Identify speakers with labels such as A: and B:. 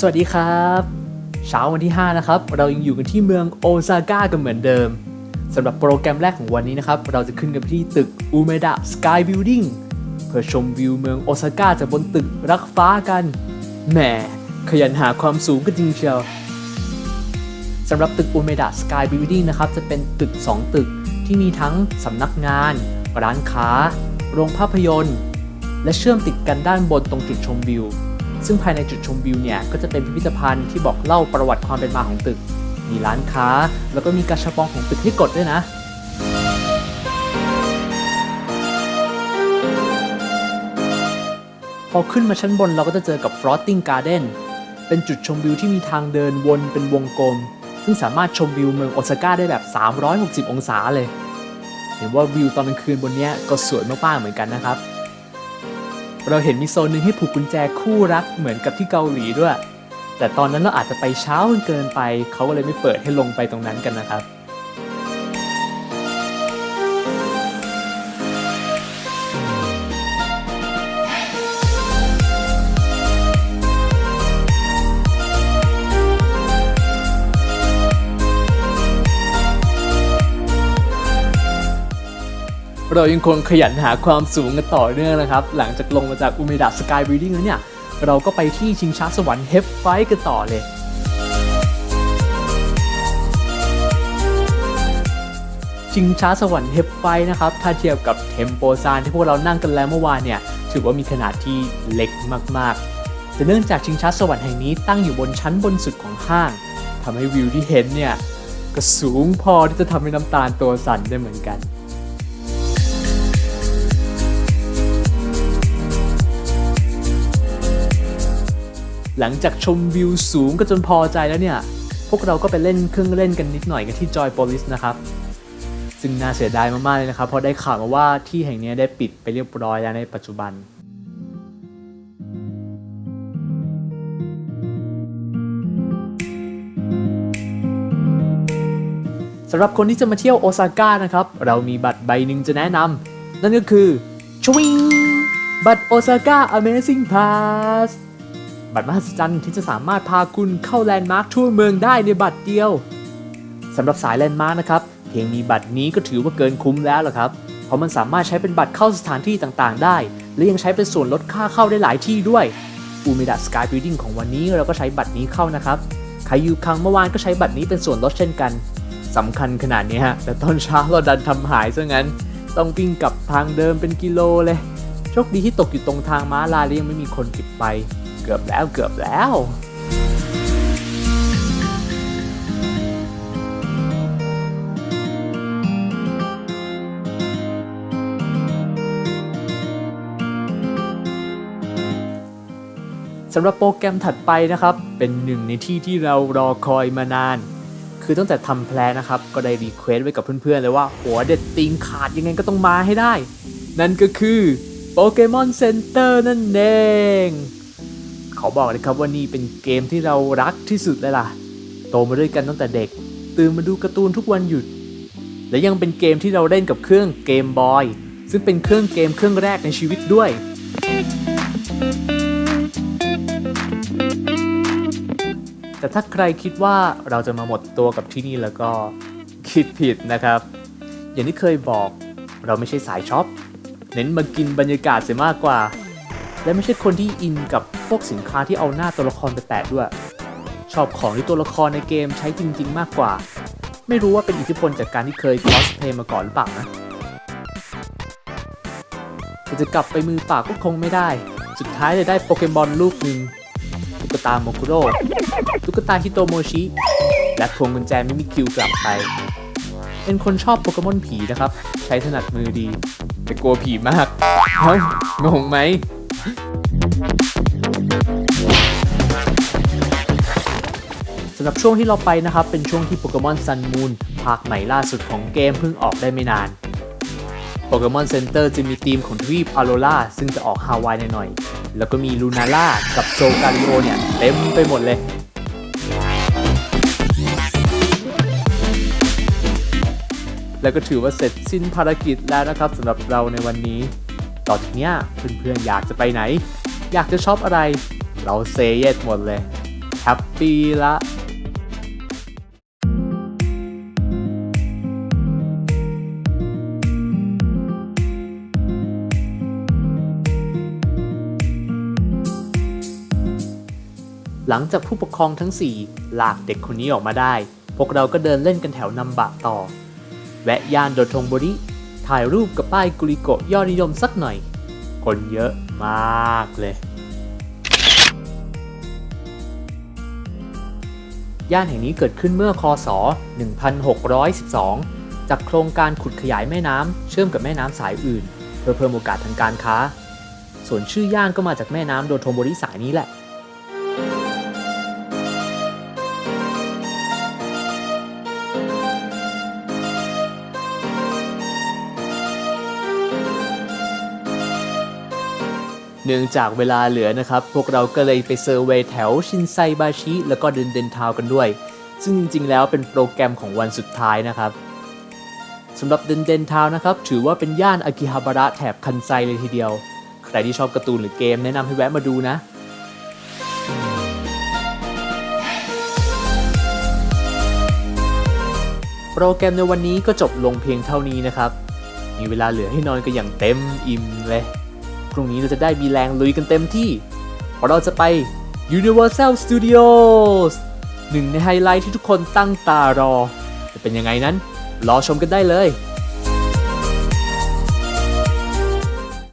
A: สวัสดีครับ เช้าวันที่ 5 นะครับ เรายังอยู่กันที่เมืองโอซาก้ากันเหมือนเดิมสำหรับโปรแกรมแรกของวันนี้นะครับ เราจะขึ้นกันที่ตึกอูเมดะสกายบิลดิ่งเพื่อชมวิวเมืองโอซาก้าจากบนตึกรักฟ้ากันแหมขยันหาความสูงก็จริงเชียวสำหรับตึกอูเมดะสกายบิลดิ่งนะครับ จะเป็นตึก 2 ตึกที่มีทั้งสำนักงาน ร้านค้า โรงภาพยนตร์ และเชื่อมติดกันด้านบนตรงจุดชมวิว ซึ่งภายในจุดชมวิวเนี่ยก็จะเป็นพิพิธภัณฑ์ที่บอกเล่าประวัติความเป็นมาของตึก มีร้านค้า แล้วก็มีกระชับองของตึกให้กดด้วยนะพอขึ้นมาชั้นบนเราก็จะเจอกับ Floating Garden เป็นจุดชมวิวที่มีทางเดินวนเป็นวงกลม ซึ่งสามารถชมวิวเมืองโอซาก้าได้แบบ 360 องศาเลย เห็นว่าวิวตอนกลางคืนบนนี้ก็สวยมากๆเหมือนกันนะครับ เราเห็นมีโซนหนึ่งให้ผูกกุญแจคู่รักเหมือนกับที่เกาหลีด้วย แต่ตอนนั้นเราอาจจะไปเช้าเกินไป เขาก็เลยไม่เปิดให้ลงไปตรงนั้นกันนะครับ เรายังคงขยันหาความสูงกันต่อเนื่องนะครับ หลังจากลงมาจากอุเมดะสกายบิลดิ้งแล้วเนี่ย เราก็ไปที่ชิงช้าสวรรค์เฮฟไฟกันต่อเลย ชิงช้าสวรรค์เฮฟไฟนะครับ ถ้าเทียบกับเทมโปซานที่พวกเรานั่งกันแล้วเมื่อวานเนี่ย ถือว่ามีขนาดที่เล็กมากๆ แต่เนื่องจากชิงช้าสวรรค์แห่งนี้ตั้งอยู่บนชั้นบนสุดของห้างทำให้วิวที่เห็นเนี่ยก็สูงพอที่จะทำให้น้ำตาลตัวสั่นได้เหมือนกัน หลังจากชมวิวสูงก็จนพอใจแล้วเนี่ย พวกเราก็ไปเล่นเครื่องเล่นกันนิดหน่อยกันที่ Joy Police นะครับ ซึ่งน่าเสียดายมาก ๆ เลยนะครับ เพราะได้ข่าวมาว่าที่แห่งนี้ได้ปิดไปเรียบร้อยแล้วในปัจจุบันสำหรับคนที่จะมาเที่ยวโอซาก้านะครับ เรามีบัตรใบหนึ่งจะแนะนำนั่นก็คือชวิงบัตรโอซาก้า Amazing Pass บัตรมหัศจรรย์ที่จะสามารถพาคุณเข้าแลนด์มาร์คทั่วเมืองได้ในบัตรเดียวสำหรับสายแลนด์มาร์คนะครับเพียงมีบัตรนี้ก็ถือว่าเกินคุ้มแล้วล่ะครับเพราะมันสามารถใช้เป็นบัตรเข้าสถานที่ต่างๆ ได้ และยังใช้เป็นส่วนลดค่าเข้าได้หลายที่ด้วยอูเมดะสกายบิลดิ้งของวันนี้เราก็ใช้บัตรนี้เข้านะครับใครอยู่คังเมื่อวานก็ใช้บัตรนี้เป็นส่วนลดเช่นกันสำคัญขนาดนี้ฮะแต่ตอนเช้าเราดันทำหายซะงั้น ต้องวิ่งกลับทางเดิมเป็นกิโลเลย โชคดีที่ตกอยู่ตรงทางม้าลายและยังไม่มีคนเก็บไป กือบแล้วเกือบแล้วสำหรับโปรแกรมถัดไปนะครับ เป็นหนึ่งในที่ที่เรารอคอยมานาน คือตั้งแต่ทำแพลนนะครับ ก็ได้รีเควสไว้กับเพื่อนๆเลยว่า หัวเด็ดตีนขาดยังไงก็ต้องมาให้ได้ นั่นก็คือโปเกมอนเซ็นเตอร์นั่นเอง ขอบอกเลยครับว่านี่เป็นเกมที่เรารักที่สุดเลยล่ะ โตมาด้วยกันตั้งแต่เด็ก ตื่นมาดูการ์ตูนทุกวันหยุด และยังเป็นเกมที่เราเล่นกับเครื่องเกมบอย ซึ่งเป็นเครื่องเกมเครื่องแรกในชีวิตด้วย แต่ถ้าใครคิดว่าเราจะมาหมดตัวกับที่นี่แล้วก็คิดผิดนะครับ อย่างที่เคยบอกเราไม่ใช่สายช็อป เน้นมากินบรรยากาศเสียมากกว่า และไม่ใช่คนที่อินกับพวกสินค้าที่เอาหน้าตัวละครไปแปะด้วย ชอบของที่ตัวละครในเกมใช้จริง ๆ มากกว่า ไม่รู้ว่าเป็นอิทธิพลจากการที่เคยคอสเพลย์มาก่อนหรือเปล่านะแต่จะกลับไปมือเปล่าก็คงไม่ได้ สุดท้ายเลยได้โปเกมอนลูกหนึ่งตุ๊กตาโมคุโร่ตุ๊กตาฮิโตโมชิ และพวงกุญแจมิมิคิวกลับไป เป็นคนชอบโปเกมอนผีนะครับ ใช้ถนัดมือดี แต่กลัวผีมากเฮ้ยงงไหม สำหรับช่วงที่เราไปนะครับ เป็นช่วงที่โปเกมอนซันมูนภาคใหม่ล่าสุดของเกมเพิ่งออกได้ไม่นานโปเกมอนเซ็นเตอร์จะมีธีมของทวีปอโรล่าซึ่งจะออกฮาวายหน่อยๆ แล้วก็มีลูนาล่ากับโซกาลิโอเนี่ย เต็มไปหมดเลยแล้วก็ถือว่าเสร็จสิ้นภารกิจแล้วนะครับสำหรับเราในวันนี้ ต่อจากนี้เพื่อนๆอยากจะไปไหน อยากจะชอปอะไร เราเซเยสหมดเลย แฮปปี้ละ หลังจากผู้ปกครองทั้ง 4 ลากเด็กคนนี้ออกมาได้ พวกเราก็เดินเล่นกันแถวนำบะต่อ แวะย่านโดทงบริ ถ่ายรูปกับป้ายกุริโกะยอดนิยมสักหน่อย คนเยอะมากเลย ย่านแห่งนี้เกิดขึ้นเมื่อคศ 1612 จากโครงการขุดขยายแม่น้ำเชื่อมกับแม่น้ำสายอื่น เพื่อเพิ่มโอกาสทางการค้า ส่วนชื่อย่านก็มาจากแม่น้ำโดโทโมริสายนี้แหละ เนื่องจากเวลาเหลือนะครับ พวกเราก็เลยไปเซอร์เวยแถวชินไซบาชิแล้วก็เดนเดนทาวกันด้วย ซึ่งจริงๆแล้วเป็นโปรแกรมของวันสุดท้ายนะครับสำหรับเดนเดนทาวนะครับ ถือว่าเป็นย่านอากิฮาบาระแถบคันไซเลยทีเดียว ใครที่ชอบการ์ตูนหรือเกมแนะนำให้แวะมาดูนะโปรแกรมในวันนี้ก็จบลงเพียงเท่านี้นะครับ มีเวลาเหลือให้นอนกันอย่างเต็มอิ่มเลย รุ่งนี้เราจะได้มีแรงลุยกันเต็มที่เพราะเราจะไป Universal Studios หนึ่งในไฮไลท์ที่ทุกคนตั้งตารอ จะเป็นยังไงนั้น รอชมกันได้เลย